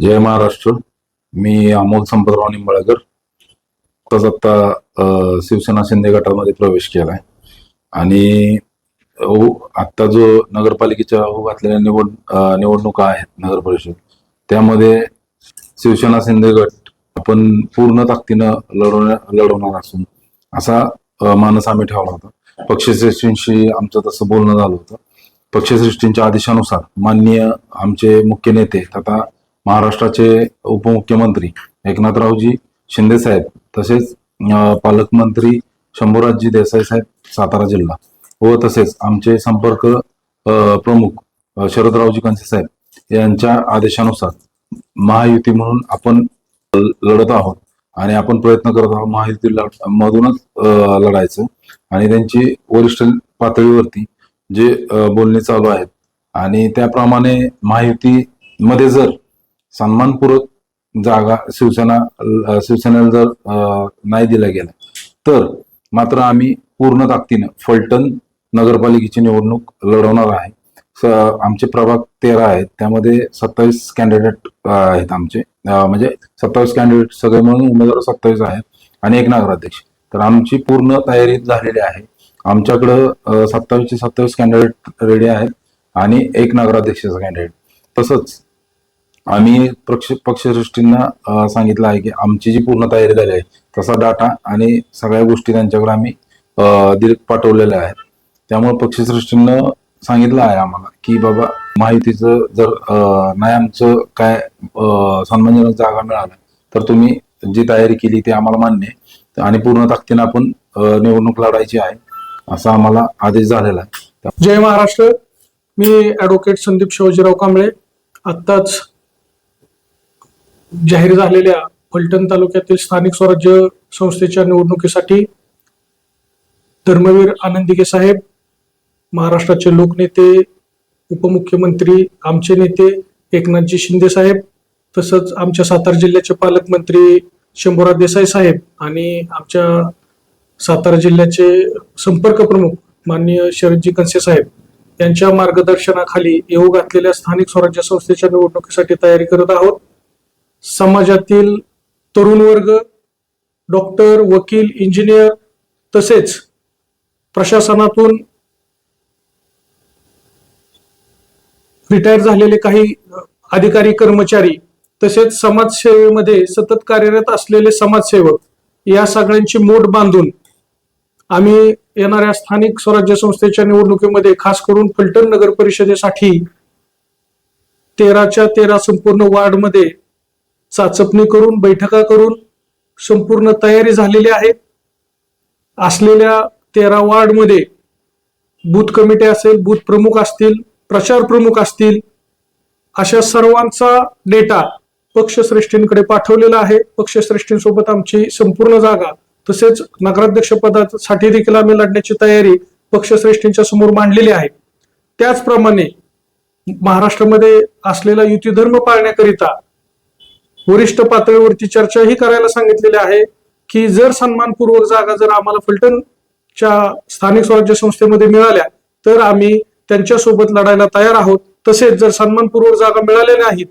जय महाराष्ट्र. मी अमोल संपतराव निंबाळकर. आत्ताच आत्ता शिवसेना शिंदे गटामध्ये प्रवेश केलाय. आणि हो, आत्ता जो नगरपालिकेच्या हो घातलेल्या निवड निवडणुका आहेत नगर परिषद त्यामध्ये शिवसेना शिंदे गट आपण पूर्ण ताकदीनं लढवण्या लढवणार असून असा मानस आम्ही ठेवला होता. पक्षश्रेष्ठींशी आमचं तसं बोलणं झालं होतं. पक्षश्रेष्ठींच्या आदेशानुसार माननीय आमचे मुख्य नेते तथा महाराष्ट्राचे उपमुख्यमंत्री एकनाथरावजी शिंदे साहेब तसेच पालकमंत्री शंभूराजजी देसाई साहेब सातारा जिल्हा व तसेच आमचे संपर्क प्रमुख शरदरावजी कंसे साहेब यांच्या आदेशानुसार महायुती म्हणून आपण ल- लढत आहोत आणि आपण प्रयत्न करत आहोत महायुती मधूनच लढायचं आणि त्यांची वरिष्ठ पातळीवरती जे बोलणी चालू आहेत आणि त्याप्रमाणे महायुतीमध्ये जर सन्मानपूर्वक जागा शिवसेना शिवसेनेला जर नाही दिला गेला तर मात्र आम्ही पूर्ण ताकदीनं फलटण नगरपालिकेची निवडणूक लढवणार आहे. स- आमचे प्रभाग तेरा आहेत त्यामध्ये सत्तावीस कॅन्डिडेट आहेत आमचे. म्हणजे सत्तावीस कॅन्डिडेट सगळे म्हणून उमेदवार सत्तावीस आहेत आणि एक नगराध्यक्ष. तर आमची पूर्ण तयारी झालेली आहे. आमच्याकडं सत्तावीसचे सत्तावीस कॅन्डिडेट रेडी आहेत आणि एक नगराध्यक्षाचा कॅन्डिडेट तसंच आम्ही पक्ष पक्षश्रेष्ठींना सांगितलं आहे की आमची जी पूर्ण तयारी झाली आहे तसा डाटा आणि सगळ्या गोष्टी त्यांच्याकडे आम्ही दिल पाठवलेल्या आहेत. त्यामुळे पक्षश्रेष्ठींनं सांगितलं आहे आम्हाला की बाबा माहितीचं जर नाही आमचं काय सन्मानजनक जागा मिळाला तर तुम्ही जी तयारी केली ती आम्हाला मान्य आहे. आणि पूर्ण ताकदीनं आपण निवडणूक लढायची आहे असा आम्हाला आदेश झालेला आहे. जय महाराष्ट्र. मी ऍडव्होकेट संदीप शिवाजीराव कांबळे. आत्ताच जाहीर झालेल्या फलटण तालुक्यातील स्थानिक स्वराज्य संस्थेच्या निवडणुकीसाठी धर्मवीर आनंदिगे साहेब महाराष्ट्राचे लोकनेते उपमुख्यमंत्री आमचे नेते एकनाथजी शिंदे साहेब तसंच आमच्या सातारा जिल्ह्याचे पालकमंत्री शंभूराज देसाई साहेब आणि आमच्या सातारा जिल्ह्याचे संपर्क प्रमुख माननीय शरदजी कंसे साहेब यांच्या मार्गदर्शनाखाली येऊ घातलेल्या स्थानिक स्वराज्य संस्थेच्या निवडणुकीसाठी तयारी करत आहोत. समाजातील तरुण वर्ग डॉक्टर वकील इंजिनियर तसेच प्रशासनातून रिटायर झालेले काही अधिकारी कर्मचारी तसेच समाजसेवेमध्ये सतत कार्यरत असलेले समाजसेवक या सगळ्यांची मोठ बांधून आम्ही येणाऱ्या स्थानिक स्वराज्य संस्थेच्या निवडणुकीमध्ये खास करून फलटण नगर परिषदेसाठी तेराच्या तेरा संपूर्ण वार्डमध्ये चाचपणी करून बैठका करून संपूर्ण तयारी झालेली आहे. असलेल्या तेरा वार्डमध्ये बूथ कमिटी असेल बूथ प्रमुख असतील प्रचार प्रमुख असतील अशा सर्वांचा डेटा पक्षश्रेष्ठींकडे पाठवलेला आहे. पक्षश्रेष्ठींसोबत आमची संपूर्ण जागा तसेच नगराध्यक्ष पदासाठी देखील आम्ही लढण्याची तयारी पक्षश्रेष्ठींच्या समोर मांडलेली आहे. त्याचप्रमाणे महाराष्ट्रामध्ये असलेला युतीधर्म पाळण्याकरिता वरिष्ठ पातळीवरती चर्चाही करायला सांगितलेली आहे की जर सन्मानपूर्वक जागा जर आम्हाला फलटणच्या स्थानिक स्वराज्य संस्थेमध्ये मिळाल्या तर आम्ही त्यांच्यासोबत लढायला तयार आहोत. तसेच जर सन्मानपूर्वक जागा मिळाल्या नाहीत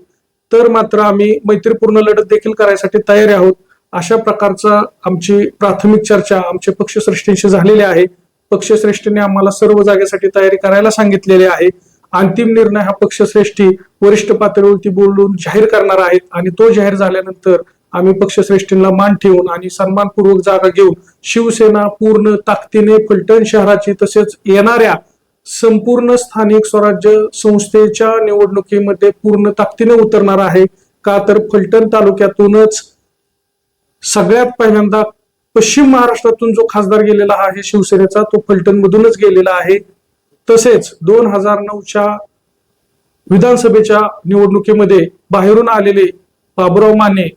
तर मात्र आम्ही मैत्रीपूर्ण लढत देखील करायसाठी तयार आहोत. अशा प्रकारचा आमची प्राथमिक चर्चा आमच्या पक्षश्रेष्ठींशी झालेली आहे. पक्षश्रेष्ठीने आम्हाला सर्व जागेसाठी तयारी करायला सांगितलेली आहे. अंतिम निर्णय हा पक्षश्रेष्ठी वरिष्ठ पातळीवरती बोलून जाहीर करणार आहेत आणि तो जाहीर झाल्यानंतर आम्ही पक्षश्रेष्ठींना मान ठेवून आणि सन्मानपूर्वक जागा घेऊन शिवसेना पूर्ण ताकदीने फलटण शहराची तसेच येणाऱ्या संपूर्ण स्थानिक स्वराज्य संस्थेच्या निवडणुकीमध्ये पूर्ण ताकदीने उतरणार आहे. का तर फलटण तालुक्यातूनच सगळ्यात पहिल्यांदा पश्चिम महाराष्ट्रातून जो खासदार गेलेला आहे शिवसेनेचा तो फलटण मधूनच गेलेला आहे. तसेच दोन हजार नऊच्या विधानसभेच्या निवडणुकीमध्ये बाहेरून आलेले बाबुराव माने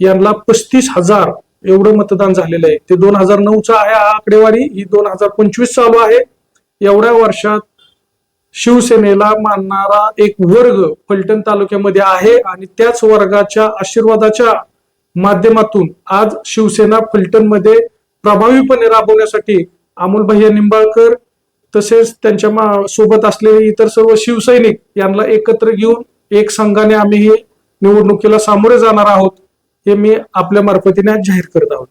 यांना पस्तीस हजार एवढं मतदान झालेलं आहे. ते दोन हजार नऊचा आहे हा आकडेवारी ही दोन हजार पंचवीस चालू आहे. एवढ्या वर्षात शिवसेनेला मानणारा एक वर्ग फलटण तालुक्यामध्ये आहे आणि त्याच वर्गाच्या आशीर्वादाच्या माध्यमातून आज शिवसेना फलटणमध्ये प्रभावीपणे राबवण्यासाठी अमोलभैया निंबाळकर तसेच त्यांच्या मा- सोबत असलेले इतर सर्व शिवसैनिक यांना एकत्र घेऊन एक संघाने आम्ही हे निवडणुकीला सामोरे जाणार आहोत हे मी आपल्या मार्फतीने जाहीर करत आहोत.